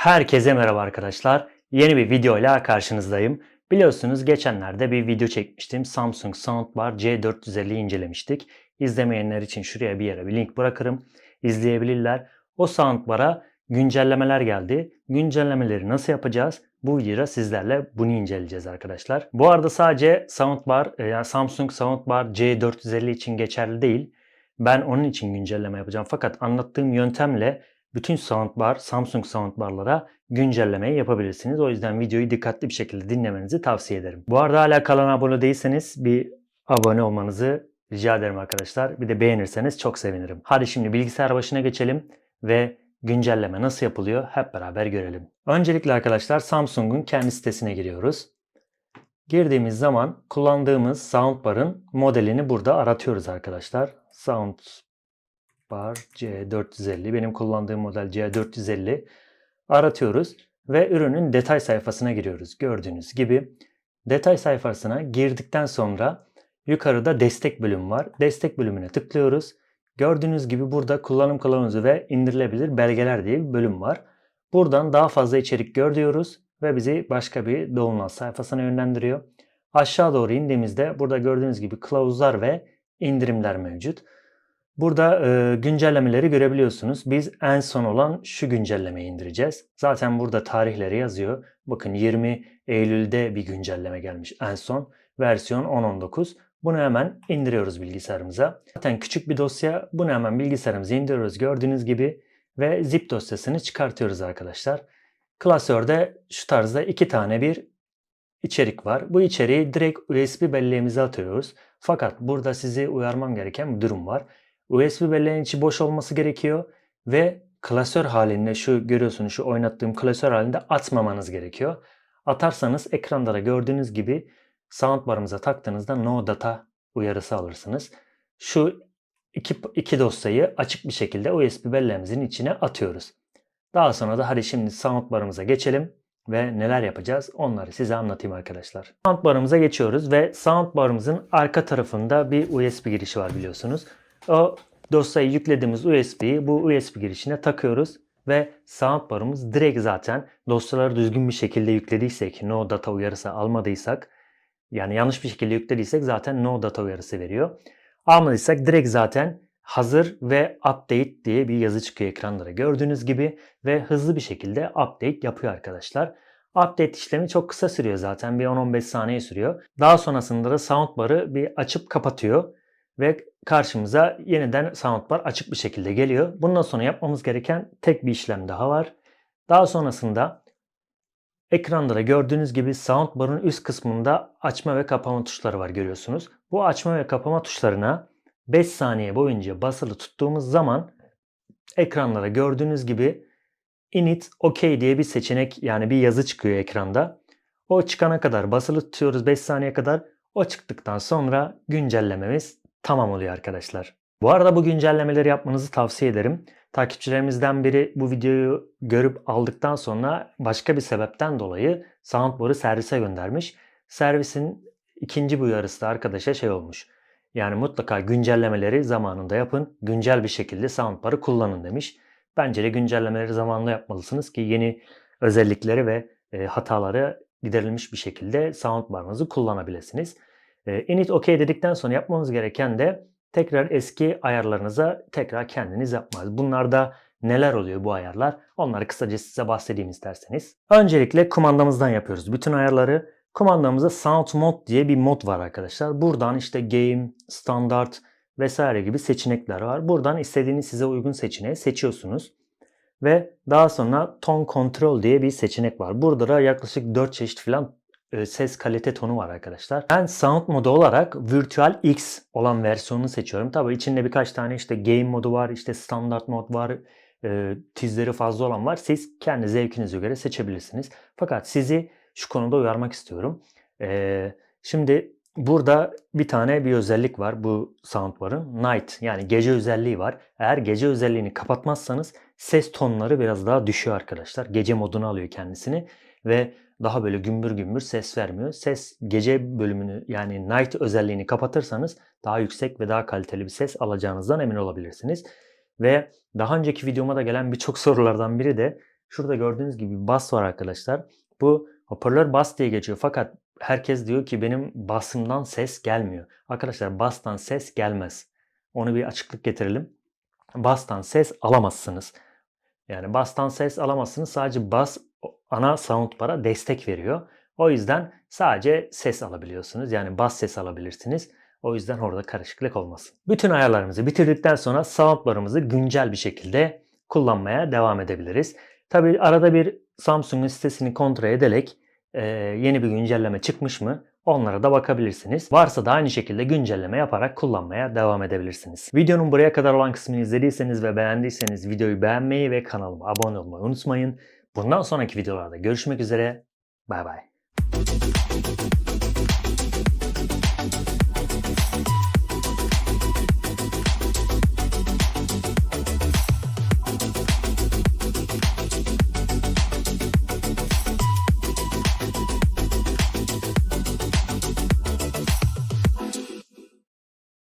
Herkese merhaba arkadaşlar. Yeni bir videoyla karşınızdayım. Biliyorsunuz geçenlerde bir video çekmiştim. Samsung Soundbar C450'yi incelemiştik. İzlemeyenler için şuraya bir yere bir link bırakırım. İzleyebilirler. O soundbar'a güncellemeler geldi. Güncellemeleri nasıl yapacağız? Bu videoda sizlerle bunu inceleyeceğiz arkadaşlar. Bu arada sadece soundbar, e, yani Samsung Soundbar C450 için geçerli değil. Ben onun için güncelleme yapacağım. Fakat anlattığım yöntemle bütün soundbar, Samsung soundbarlara güncellemeyi yapabilirsiniz. O yüzden videoyu dikkatli bir şekilde dinlemenizi tavsiye ederim. Bu arada hala kanala abone değilseniz bir abone olmanızı rica ederim arkadaşlar. Bir de beğenirseniz çok sevinirim. Hadi şimdi bilgisayar başına geçelim ve güncelleme nasıl yapılıyor hep beraber görelim. Öncelikle arkadaşlar Samsung'un kendi sitesine giriyoruz. Girdiğimiz zaman kullandığımız soundbar'ın modelini burada aratıyoruz arkadaşlar. Sound Bar C450. Benim kullandığım model C450. Aratıyoruz ve ürünün detay sayfasına giriyoruz. Gördüğünüz gibi detay sayfasına girdikten sonra yukarıda destek bölümü var. Destek bölümüne tıklıyoruz. Gördüğünüz gibi burada kullanım kılavuzu ve indirilebilir belgeler diye bir bölüm var. Buradan daha fazla içerik gör diyoruz ve bizi başka bir download sayfasına yönlendiriyor. Aşağı doğru indiğimizde burada gördüğünüz gibi kılavuzlar ve indirimler mevcut. Burada e, güncellemeleri görebiliyorsunuz. Biz en son olan şu güncellemeyi indireceğiz. Zaten burada tarihleri yazıyor. Bakın 20 Eylül'de bir güncelleme gelmiş en son. Versiyon 10.19. Bunu hemen indiriyoruz bilgisayarımıza. Zaten küçük bir dosya. Bunu hemen bilgisayarımıza indiriyoruz gördüğünüz gibi. Ve zip dosyasını çıkartıyoruz arkadaşlar. Klasörde şu tarzda iki tane bir içerik var. Bu içeriği direkt USB belleğimize atıyoruz. Fakat burada sizi uyarmam gereken bir durum var. USB belleğin içi boş olması gerekiyor ve klasör halinde şu görüyorsunuz şu oynattığım klasör halinde atmamanız gerekiyor. Atarsanız ekranda da gördüğünüz gibi soundbar'ımıza taktığınızda no data uyarısı alırsınız. Şu iki, iki dosyayı açık bir şekilde USB belleğimizin içine atıyoruz. Daha sonra da hadi şimdi soundbar'ımıza geçelim ve neler yapacağız onları size anlatayım arkadaşlar. Soundbar'ımıza geçiyoruz ve soundbar'ımızın arka tarafında bir USB girişi var biliyorsunuz. O dosyayı yüklediğimiz USB'yi bu USB girişine takıyoruz ve soundbar'ımız direkt zaten dosyaları düzgün bir şekilde yüklediysek, no data uyarısı almadıysak, yani yanlış bir şekilde yüklediysek zaten no data uyarısı veriyor. Almadıysak direkt zaten hazır ve update diye bir yazı çıkıyor ekranlara gördüğünüz gibi ve hızlı bir şekilde update yapıyor arkadaşlar. Update işlemi çok kısa sürüyor zaten bir 10-15 saniye sürüyor. Daha sonrasında da soundbar'ı bir açıp kapatıyor ve karşımıza yeniden soundbar açık bir şekilde geliyor. Bundan sonra yapmamız gereken tek bir işlem daha var. Daha sonrasında ekranda da gördüğünüz gibi soundbar'ın üst kısmında açma ve kapama tuşları var görüyorsunuz. Bu açma ve kapama tuşlarına 5 saniye boyunca basılı tuttuğumuz zaman ekranlara gördüğünüz gibi init OK diye bir seçenek yani bir yazı çıkıyor ekranda. O çıkana kadar basılı tutuyoruz 5 saniye kadar. O çıktıktan sonra güncellememiz tamam oluyor arkadaşlar. Bu arada bu güncellemeleri yapmanızı tavsiye ederim. Takipçilerimizden biri bu videoyu görüp aldıktan sonra başka bir sebepten dolayı soundbar'ı servise göndermiş. Servisin ikinci bu uyarısı da arkadaşa şey olmuş. Yani mutlaka güncellemeleri zamanında yapın. Güncel bir şekilde soundbar'ı kullanın demiş. Bence de güncellemeleri zamanında yapmalısınız ki yeni özellikleri ve e, hataları giderilmiş bir şekilde soundbar'ınızı kullanabilirsiniz. İnit OK dedikten sonra yapmamız gereken de tekrar eski ayarlarınıza tekrar kendiniz yapmanız. Bunlarda neler oluyor bu ayarlar? Onları kısaca size bahsedeyim isterseniz. Öncelikle kumandamızdan yapıyoruz bütün ayarları. Kumandamızda Sound Mode diye bir mod var arkadaşlar. Buradan işte Game, Standart vesaire gibi seçenekler var. Buradan istediğiniz size uygun seçeneği seçiyorsunuz. Ve daha sonra Tone Control diye bir seçenek var. Burada da yaklaşık 4 çeşit falan ses kalite tonu var arkadaşlar. Ben sound modu olarak Virtual X olan versiyonunu seçiyorum. Tabii içinde birkaç tane işte game modu var, işte standart mod var, e, tizleri fazla olan var. Siz kendi zevkinize göre seçebilirsiniz. Fakat sizi şu konuda uyarmak istiyorum. E, şimdi burada bir tane bir özellik var bu soundbar'ın. Night yani gece özelliği var. Eğer gece özelliğini kapatmazsanız ses tonları biraz daha düşüyor arkadaşlar. Gece moduna alıyor kendisini ve daha böyle gümbür gümbür ses vermiyor. Ses gece bölümünü yani night özelliğini kapatırsanız daha yüksek ve daha kaliteli bir ses alacağınızdan emin olabilirsiniz. Ve daha önceki videoma da gelen birçok sorulardan biri de Şurada gördüğünüz gibi bas var arkadaşlar. Bu hoparlör bas diye geçiyor fakat herkes diyor ki benim basımdan ses gelmiyor. Arkadaşlar bastan ses gelmez. Onu bir açıklık getirelim. Bastan ses alamazsınız. Yani bastan ses alamazsınız. Sadece bas ana soundbar'a destek veriyor. O yüzden sadece ses alabiliyorsunuz. Yani bas ses alabilirsiniz. O yüzden orada karışıklık olmasın. Bütün ayarlarımızı bitirdikten sonra soundbar'ımızı güncel bir şekilde kullanmaya devam edebiliriz. Tabi arada bir Samsung'un sitesini kontrol ederek e, yeni bir güncelleme çıkmış mı onlara da bakabilirsiniz. Varsa da aynı şekilde güncelleme yaparak kullanmaya devam edebilirsiniz. Videonun buraya kadar olan kısmını izlediyseniz ve beğendiyseniz videoyu beğenmeyi ve kanalıma abone olmayı unutmayın. Bundan sonraki videolarda görüşmek üzere. Bay bay.